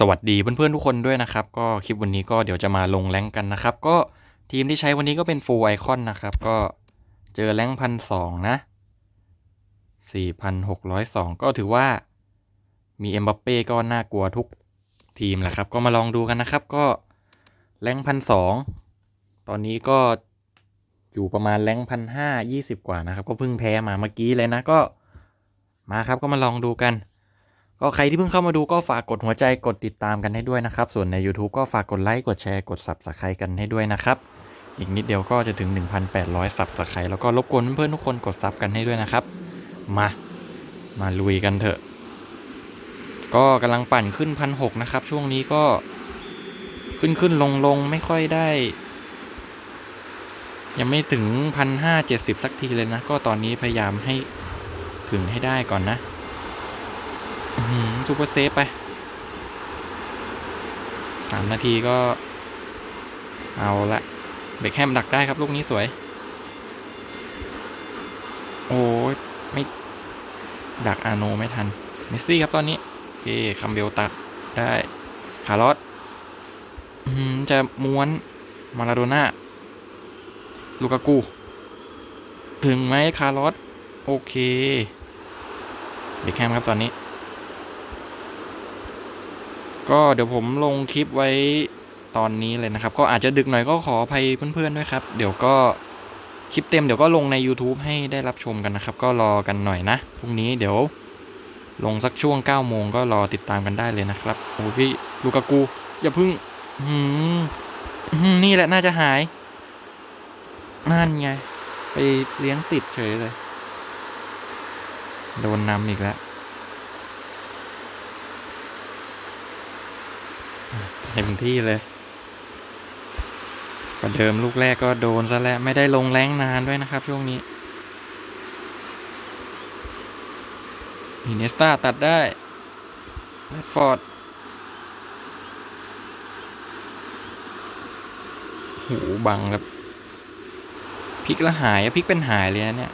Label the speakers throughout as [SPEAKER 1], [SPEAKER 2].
[SPEAKER 1] สวัสดีเพื่อนๆทุกคนด้วยนะครับ ก็คลิปวันนี้ก็เดี๋ยวจะมาลงแรงกันนะครับ ก็ทีมที่ใช้วันนี้ก็เป็นฟูลไอคอนนะครับ ก็เจอแรงพันสองนะสี่พันหกร้อยสองก็ถือว่ามีเอ็มบัปเป้ก็น่ากลัวทุกทีมแหละครับ ก็มาลองดูกันนะครับ ก็แรงพันสองตอนนี้ก็อยู่ประมาณแรงพันห้ายี่สิบกว่านะครับ ก็เพิ่งแพ้มาเมื่อกี้เลยนะก็มาครับก็มาลองดูกัน ก็ใครที่เพิ่งเข้ามาดูก็ฝากกดหัวใจกดติดตามกันให้ด้วยนะครับ ส่วนใน YouTube ก็ฝากกดไลค์กดแชร์กด Subscribe กันให้ด้วยนะครับ อีกนิดเดียวก็จะถึง 1,800 Subscribe แล้วก็รบกวนเพื่อนๆทุกคนกดซับกันให้ด้วยนะครับ มา มาลุยกันเถอะ ก็กำลังปั่นขึ้นพันหนะครับ ช่วงนี้ก็ขึ้นขึ้นลงลงไม่ค่อยได้ ยังไม่ถึงพันห้าเจ็ดสิบสักทีเลยนะ ก็ตอนนี้พยายามให้ถึงให้ได้ก่อนนะ ซูเปอร์เซฟไปสามนาทีก็ เอาละเบคแฮมดักได้ครับ ลูกนี้สวย โอ้ยไม่ ดักอาโนไม่ทัน เมสซี่ครับตอนนี้ โอเคคัมเบลตัดได้คาร์ลอสจะม้วนมาราโดน่าลูกากู ถึงไหมคาร์ลอส โอเคเบคแฮมครับตอนนี้ ก็เดี๋ยวผมลงคลิปไว้ตอนนี้เลยนะครับ ก็อาจจะดึกหน่อยก็ขออภัยเพื่อนๆด้วยครับ เดี๋ยวก็คลิปเต็มเดี๋ยวก็ลงใน YouTube ให้ได้รับชมกันนะครับ ก็รอกันหน่อยนะพรุ่งนี้เดี๋ยวลงสักช่วง9โมงก็รอติดตามกันได้เลยนะครับโอ้พี่ลูกากูอย่าพึ่งหืมนี่แหละน่าจะหายนั่นไง ไปเลี้ยงติดเฉยเลย โดนนำอีกแล้ว เต็มที่เลย ประเดิมลูกแรกก็โดนซะแล้วไม่ได้ลงแรงนานด้วยนะครับช่วงนี้อินเนสตาตัดได้แรดฟอร์ดหูบังครับพลิกแล้วหายอะพลิกเป็นหายเลยนะเนี่ย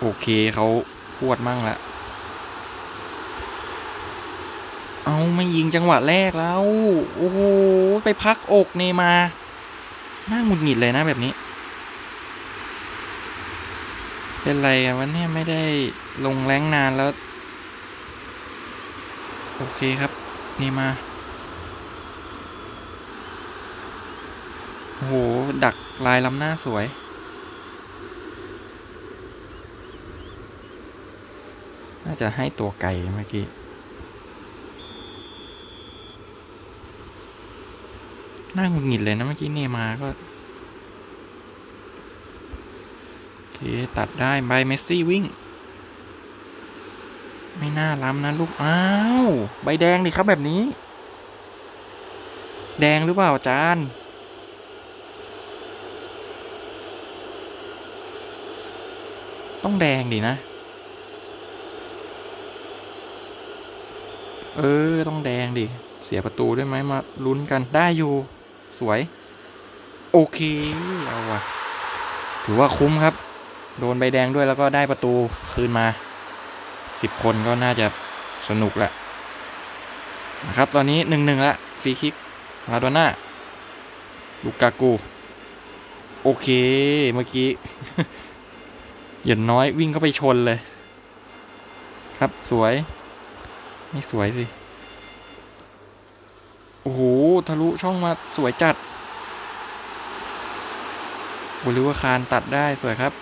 [SPEAKER 1] โอเคเขาพวดมั่งละ เอาไม่ยิงจังหวะแรกแล้ว โอ้โห ไปพักอกเนมา น่าหงุดหงิดเลยนะแบบนี้ เป็นไรกันวะเนี่ยไม่ได้ลงแรงนานแล้ว โอเคครับ เนมา โอ้โห ดักลายล้ำหน้าสวยน่าจะให้ตัวไก่เมื่อกี้ น่าหงุดหงิดเลยนะเมื่อกี้เนมาก็โอเคตัดได้ใบเมสซี่วิ่ง ไม่น่าล้ำนะลูก อ้าว ใบแดงดิครับแบบนี้ แดงหรือเปล่าจานต้องแดงดินะ เออ ต้องแดงดิ เสียประตูได้ไหมมาลุ้นกันได้อยู่ สวย โอเค เอาว่ะ ถือว่าคุ้มครับ โดนใบแดงด้วยแล้วก็ได้ประตูคืนมาสิบคนก็น่าจะสนุกแหละนะครับตอนนี้หนึ่งหนึ่งละฟรีคิกมาโดน่าลูกากู โอเคเมื่อกี้เหยันน้อยวิ่งเข้าไปชนเลย ครับสวย ไม่สวยสิ โอ้โห ทะลุช่องมาสวยจัดบุริวคารตัดได้สวยครับ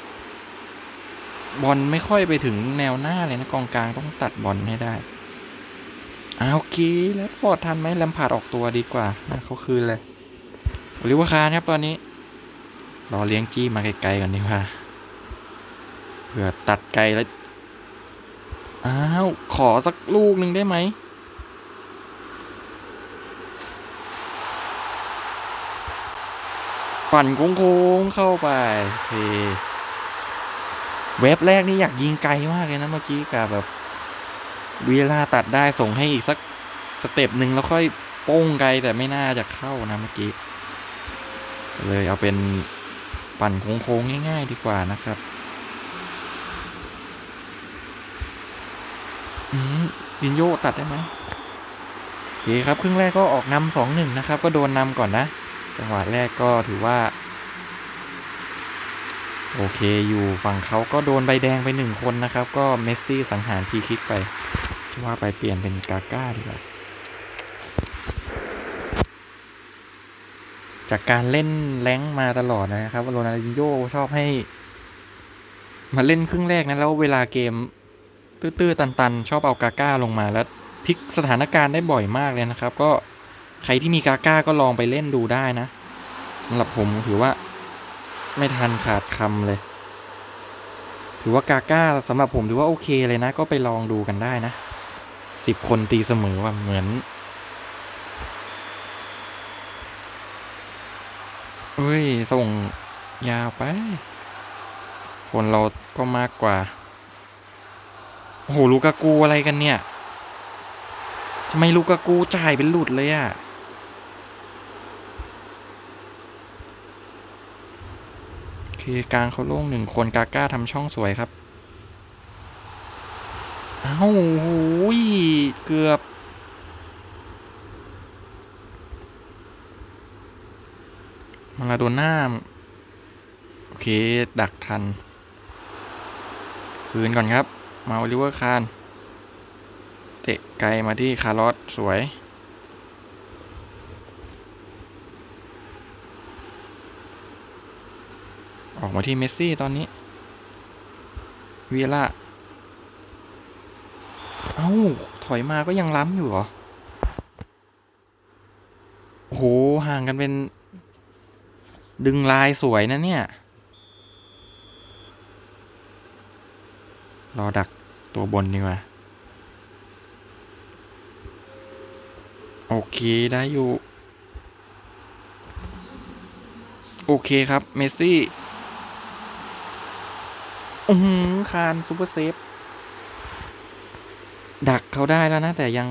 [SPEAKER 1] บอลไม่ค่อยไปถึงแนวหน้าเลยนะกองกลางต้องตัดบอลให้ได้อาโอเคแล้วฟอร์ดทันไหมแลมพาร์ดออกตัวดีกว่าเขาคืนเลยบุริวคารครับตอนนี้รอเลี้ยงกี้มาไกลๆก่อนดีกว่าเผื่อตัดไกลแล้ว อ้าว ขอสักลูกหนึ่งได้ไหม ปั่นโค้งๆเข้าไปเคเว็บแรกนี่อยากยิงไกลมากเลยนะเมื่อกี้กับแบบเวลาตัดได้ส่งให้อีกสักสเต็ปหนึ่งแล้วค่อยโป้งไกลแต่ไม่น่าจะเข้านะเมื่อกี้เลยเอาเป็นปั่นโค้งๆง่าย ๆ ดีกว่านะครับอืมดินโยตัดได้ไหมโอเคครับ ครึ่งแรกก็ออกนำสองหนึ่งนะครับ ก็โดนนำก่อนนะ จังหวะแรกก็ถือว่า โอเคอยู่ฝั่งเขาก็โดนใบแดงไปหนึ่งคนนะครับ ก็เมสซี่สังหารฟรีคิกไปจะว่าไปเปลี่ยนเป็นกาก้าดีกว่าจากการเล่นแรงมาตลอดนะครับโรนัลดิโญ่ชอบให้ มาเล่นครึ่งแรกนะแล้วเวลาเกม ตื้อๆตัน ๆ ชอบเอากาก้าลงมาแล้วพลิกสถานการณ์ได้บ่อยมากเลยนะครับ ก็ ใครที่มีกาก้าก็ลองไปเล่นดูได้นะสำหรับผมถือว่า ไม่ทันขาดคำเลย ถือว่ากาก้าสำหรับผมถือว่าโอเคเลยนะ ก็ไปลองดูกันได้นะสิบคนตีเสมอว่าเหมือนเฮ้ย ส่งยาวไป คนเราก็มากกว่า โอ้โห ลูกากูอะไรกันเนี่ยทำไมลูกากูจ่ายเป็นหลุดเลยอะโเคกลางเขาโล่งหนึ่งคนกาก้าทำช่องสวยครับ เอ้าโอ้โหยเกือบ มาลาโดน่าโอเค ดักทัน คืนก่อนครับ มาโอลิเวอร์คานเตะไกลมาที่คาร์ลอสสวย ออก มาที่เมสซี่ตอนนี้วีล่าเอ้า ถอยมาก็ยังล้ำอยู่เหรอ โอ้โห ห่างกันเป็น ดึงลายสวยนะเนี่ย รอดักตัวบนดีกว่า โอเค ได้อยู่ โอเคครับ เมสซี่ อือหือคานซูเปอร์เซฟ ดักเขาได้แล้วนะ แต่ยัง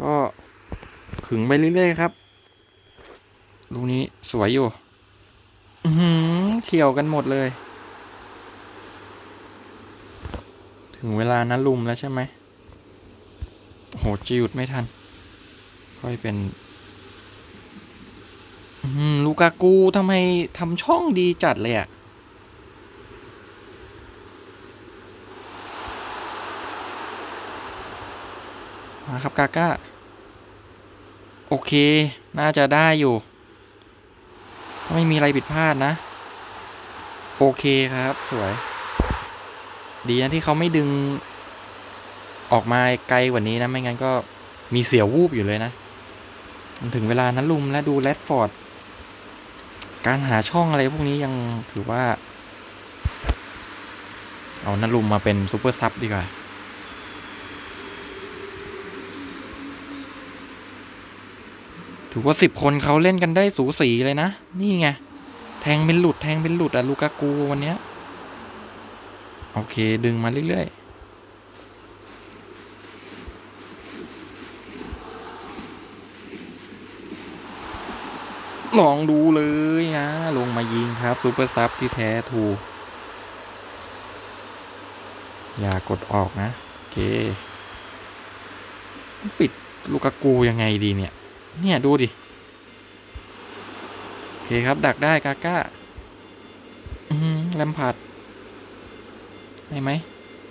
[SPEAKER 1] ก็ขึงไปเรื่อยๆครับลูกนี้สวยอยู่ อือหือเฉียวกันหมดเลย ถึงเวลานั้นลุมแล้วใช่ไหมโอ้โหจิวดไม่ทัน ค่อยเป็นลูกากูทำไมทำช่องดีจัดเลยอะ มาครับกาก้า โอเค น่าจะได้อยู่ ถ้าไม่มีอะไรผิดพลาดนะ โอเคครับ สวย ดีนะที่เขาไม่ดึง ออกมาไกลกว่านี้นะ ไม่งั้นก็มีเสียวูบอยู่เลยนะมันถึงเวลานั้นลุมและดูแรดฟอร์ด การหาช่องอะไรพวกนี้ยังถือว่า เอานัลุมมาเป็นซูเปอร์ซับดีกว่า ถือว่าสิบคนเขาเล่นกันได้สูสีเลยนะ นี่ไง แทงเป็นหลุดแทงเป็นหลุดอะลูกากูวันเนี้ย โอเคดึงมาเรื่อยๆลองดูเลยนะ ลงมายิงครับซูเปอร์ซับที่แท้ถูก อย่ากดออกนะ โอเค ปิดลูกากูยังไงดีเนี่ย เนี่ย ดูดิ โอเคครับ ดักได้กาก้าอืมแลมพาร์ดให้ไหม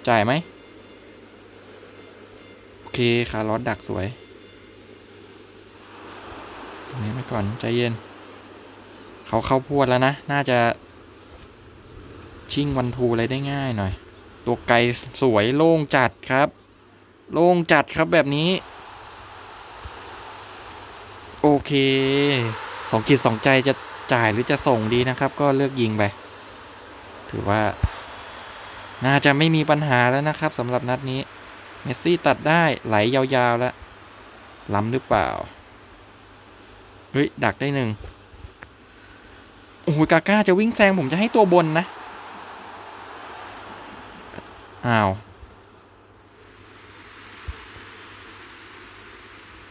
[SPEAKER 1] จ่ายไหม โอเคคาร์ลอสดักสวย ตรงนี้ไปก่อน ใจเย็น เขาเข้าพวดแล้วนะ น่าจะ ชิ่งวันทูอะไรได้ง่ายหน่อย ตัวไกลสวยโล่งจัดครับ โล่งจัดครับแบบนี้ เคสองกิจสองใจจะจ่ายหรือจะส่งดีนะครับ ก็เลือกยิงไป ถือว่า น่าจะไม่มีปัญหาแล้วนะครับสำหรับนัดนี้ เมสซี่ตัดได้ไหลยาวๆแล้ว ล้ำหรือเปล่า เฮ้ย ดักได้หนึ่งโอ้โหกาก้าจะวิ่งแซงผมจะให้ตัวบนนะ อ้าว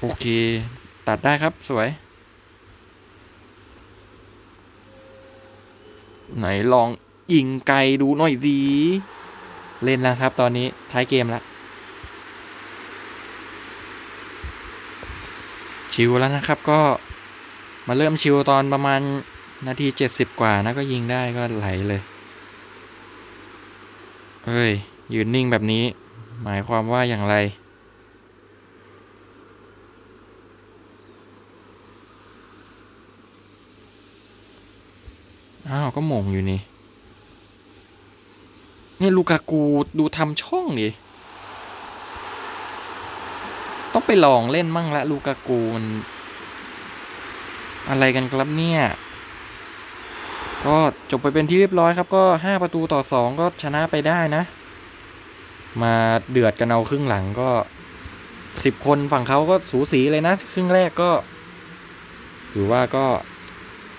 [SPEAKER 1] โอเค ตัดได้ครับสวย ไหนลองยิงไกลดูหน่อยสิเล่นแล้วครับ ตอนนี้ท้ายเกมแล้วชิวแล้วนะครับก็มาเริ่มชิวตอนประมาณนาทีเจ็ดสิบกว่านะก็ยิงได้ก็ไหลเลยเอ้ย ยืนนิ่งแบบนี้ หมายความว่าอย่างไร อ้าว ก็หมงอยู่นี่ เนี่ยลูกากูดูทำช่องดิต้องไปลองเล่นมั่งละลูกากูมัน อะไรกันครับเนี่ย ก็จบไปเป็นที่เรียบร้อยครับ ก็ห้าประตูต่อสองก็ชนะไปได้นะ มาเดือดกันเอาครึ่งหลังก็สิบคนฝั่งเขาก็สูสีเลยนะ ครึ่งแรกก็ ถือว่าก็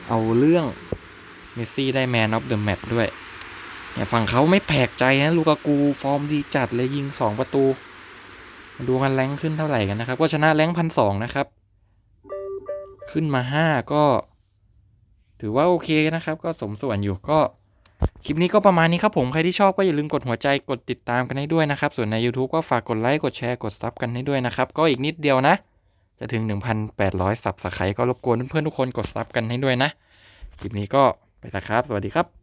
[SPEAKER 1] เอาเรื่อง เมสซี่ได้แมนออฟเดอะแมตช์ด้วยเนี่ยฝั่งเขาไม่แปลกใจนะลูกากูฟอร์มดีจัดเลยยิงสองประตูมาดูกันแรงขึ้นเท่าไหร่กันนะครับ ก็ชนะแรงพันสองนะครับ ขึ้นมาห้าก็ ถือว่าโอเคนะครับ ก็สมส่วนอยู่ก็คลิปนี้ก็ประมาณนี้ครับผม ใครที่ชอบก็อย่าลืมกดหัวใจกดติดตามกันให้ด้วยนะครับ ส่วนใน YouTube ก็ฝากกดไลค์กดแชร์กดซับกันให้ด้วยนะครับ ก็อีกนิดเดียวนะ จะถึง 1,800ซับสไครต์ก็รบกวนเพื่อนๆทุกคนกดซับกันให้ด้วยนะ คลิปนี้ก็ ไปแล้วครับ สวัสดีครับ